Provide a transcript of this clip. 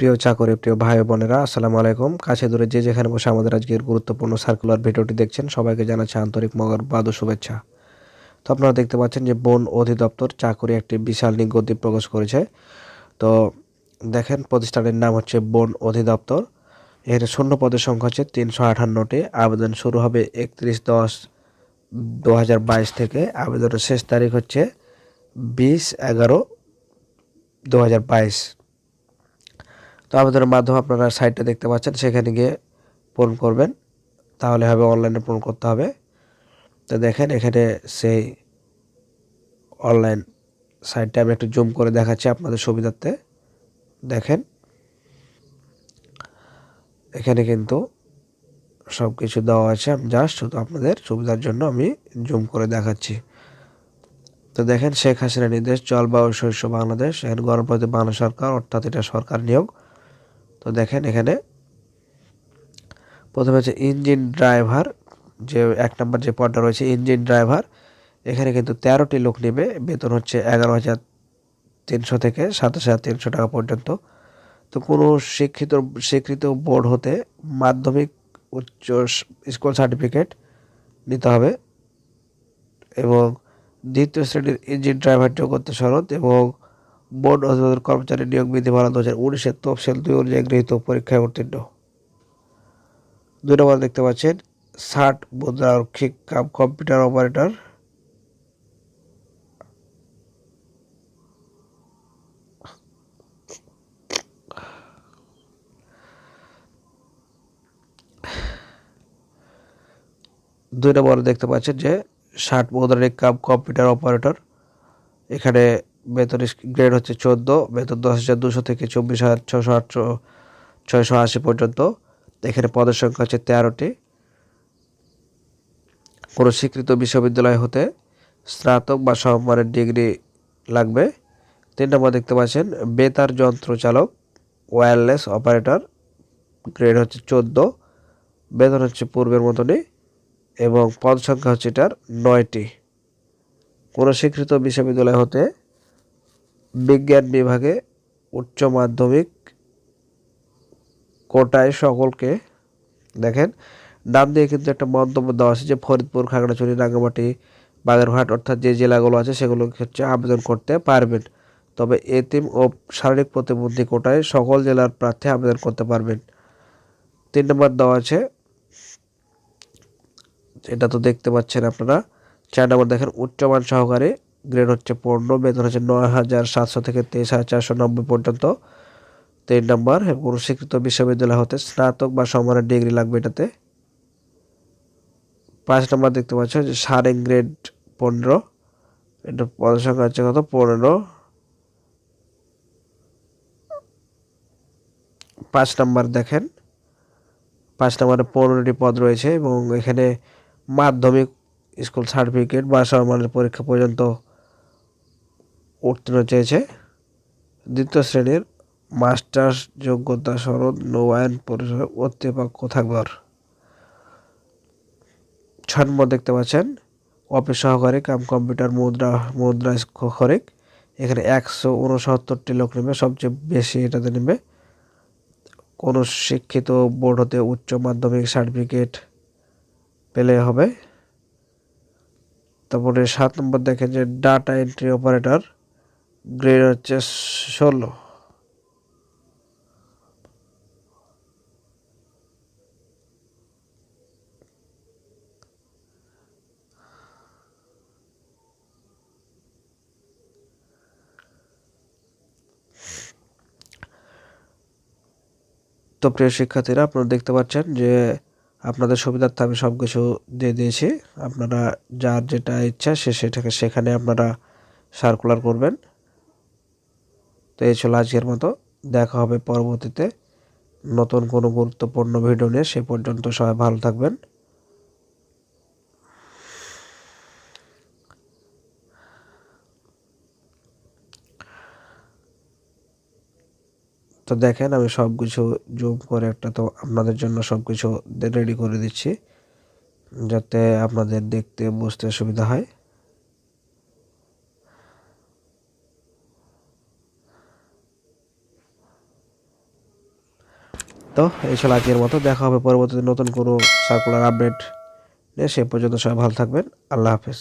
প্রিয় চাকরি, প্রিয় ভাই বোনেরা, আসসালামু আলাইকুম। কাছে দূরে যে যেখানে বসে আমাদের আজকের গুরুত্বপূর্ণ সার্কুলার ভিডিওটি দেখছেন, সবাইকে জানাচ্ছে আন্তরিক মগর বাদ শুভেচ্ছা। তো আপনারা দেখতে পাচ্ছেন যে বন অধিদপ্তর চাকরি একটি বিশাল নিজ্ঞপ্তি প্রকাশ করেছে। তো দেখেন, প্রতিষ্ঠানের নাম হচ্ছে বন অধিদপ্তর। এর শূন্য পদের সংখ্যা হচ্ছে তিনশো আটান্নটি আবেদন শুরু হবে একত্রিশ দশ দু বাইশ থেকে। আবেদনের শেষ তারিখ হচ্ছে বিশ এগারো দু তো আবেদনের মাধ্যমে আপনারা সাইটটা দেখতে পাচ্ছেন, সেখানে গিয়ে পূরণ করবেন। তাহলে হবে অনলাইনে পূরণ করতে হবে। তো দেখেন এখানে সেই অনলাইন সাইটটা আমি একটু জুম করে দেখাচ্ছি আপনাদের সুবিধার্থে। দেখেন, এখানে কিন্তু সব কিছু দেওয়া আছে। আমি জাস্ট শুধু আপনাদের সুবিধার জন্য আমি জুম করে দেখাচ্ছি। তো দেখেন, শেখ হাসিনা নির্দেশ জলবায়ু শস্য বাংলাদেশ, এখানে গণপ্রতি বাংলা সরকার, অর্থাৎ এটা সরকার নিয়োগ। তো দেখেন এখানে প্রথমে হচ্ছে ইঞ্জিন ড্রাইভার যে এক নম্বর যে পদটা রয়েছে ইঞ্জিন ড্রাইভার এখানে কিন্তু তেরোটি লোক নেবে, বেতন হচ্ছে এগারো হাজার তিনশো থেকে সাতাশ হাজার তিনশো টাকা পর্যন্ত। তো কোনো শিক্ষিত, স্বীকৃত বোর্ড হতে মাধ্যমিক, উচ্চ স্কুল সার্টিফিকেট নিতে হবে এবং দ্বিতীয় শ্রেণির ইঞ্জিন ড্রাইভার যোগ্যতা শরৎ এবং বোর্ড অধিদপ্তর কর্মচারী নিয়োগ বিধিমালা দু হাজার উনিশের তফসিল দুই অনুযায়ী গৃহীত পরীক্ষায় উত্তীর্ণ। দুই নম্বর দেখতে পাচ্ছেন, ষাট মুদ্রারক্ষিক কাম কম্পিউটার অপারেটর। দুই নম্বর দেখতে পাচ্ছেন যে, ষাট মুদ্রারিক কাম কম্পিউটার অপারেটর। এখানে বেতন গ্রেড হচ্ছে চোদ্দ, বেতন দশ হাজার দুশো থেকে চব্বিশ হাজার ছশো আটশো ছয়শো আশি পর্যন্ত। এখানে পদের সংখ্যা হচ্ছে তেরোটি। কোনো স্বীকৃত বিশ্ববিদ্যালয় হতে স্নাতক বা সমমানের ডিগ্রি লাগবে। তিন নম্বর দেখতে পাচ্ছেন, বেতার যন্ত্র চালক ওয়্যারলেস অপারেটর গ্রেড হচ্ছে চোদ্দ, বেতন হচ্ছে পূর্বের মতনই, এবং পদ সংখ্যা হচ্ছে এটার নয়টি। কোনো স্বীকৃত বিশ্ববিদ্যালয় হতে বিজ্ঞান বিভাগে উচ্চ মাধ্যমিক কোটায় সকলকে দেখেন। নাম দিয়ে কিন্তু একটা মন্তব্য দেওয়া আছে যে ফরিদপুর, খাগড়াছড়ি, রাঙ্গামাটি, বাগেরহাট অর্থাৎ যে জেলাগুলো আছে সেগুলো হচ্ছে আবেদন করতে পারবেন। তবে এতিম ও শারীরিক প্রতিবন্ধী কোটায় সকল জেলার প্রার্থী আবেদন করতে পারবেন। তিন নম্বর দেওয়া আছে, এটা তো দেখতে পাচ্ছেন আপনারা। চার নম্বর দেখেন, উচ্চমান সহকারে গ্রেড হচ্ছে পনেরো, বেতন হচ্ছে নয় হাজার সাতশো থেকে তেইশ হাজার চারশো নব্বই পর্যন্ত। তিন নম্বর কোনো স্বীকৃত বিশ্ববিদ্যালয় হতে স্নাতক বা সমানের ডিগ্রি লাগবে এটাতে। পাঁচ নম্বর দেখতে পাচ্ছ, যে সারেং গ্রেড পনেরো, এটা পদ সংখ্যা হচ্ছে কত? পনেরো। পাঁচ নম্বর দেখেন, পাঁচ নম্বরে পনেরোটি পদ রয়েছে এবং এখানে মাধ্যমিক স্কুল সার্টিফিকেট বা সমমানের পরীক্ষা পর্যন্ত উত্তীর্ণ চেয়েছে দ্বিতীয় শ্রেণির মাস্টার্স যোগ্যতা সনদ নৌয়ায়ন পরিষদ কর্তৃপক্ষ থাকবার। ছয় নম্বর দেখতে পাচ্ছেন, অফিস সহকারী কাম কম্পিউটার মুদ্রা মুদ্রা খরিক এখানে একশো উনসত্তরটি লোক নেবে, সবচেয়ে বেশি এটাতে নেবে। কোনো শিক্ষিত বোর্ড হতে উচ্চ মাধ্যমিক সার্টিফিকেট পেলে হবে। তারপরে সাত নম্বর দেখেন যে, ডাটা এন্ট্রি অপারেটর গ্রেড হচ্ছে ষোলো। তো প্রিয় শিক্ষার্থীরা, আপনারা দেখতে পাচ্ছেন যে আপনাদের সুবিধার্থে আমি সব কিছু দিয়ে দিয়েছি। আপনারা যার যেটা ইচ্ছা সে সেটাকে সেখানে আপনারা সার্কুলার করবেন। তো এই ছিল আজকের মতো। দেখা হবে পরবর্তীতে নতুন কোনো গুরুত্বপূর্ণ ভিডিও নিয়ে। সে পর্যন্ত সবাই ভালো থাকবেন। তো দেখেন আমি সব কিছু জুম করে একটা তো আপনাদের জন্য সব কিছু রেডি করে দিচ্ছি, যাতে আপনাদের দেখতে, বুঝতে সুবিধা হয়। তো এই ছিল আজকের মতো দেখা হবে পরবর্তীতে নতুন কোনো সার্কুলার আপডেট নিয়ে, সে পর্যন্ত সবাই ভালো থাকবেন। আল্লাহ হাফেজ।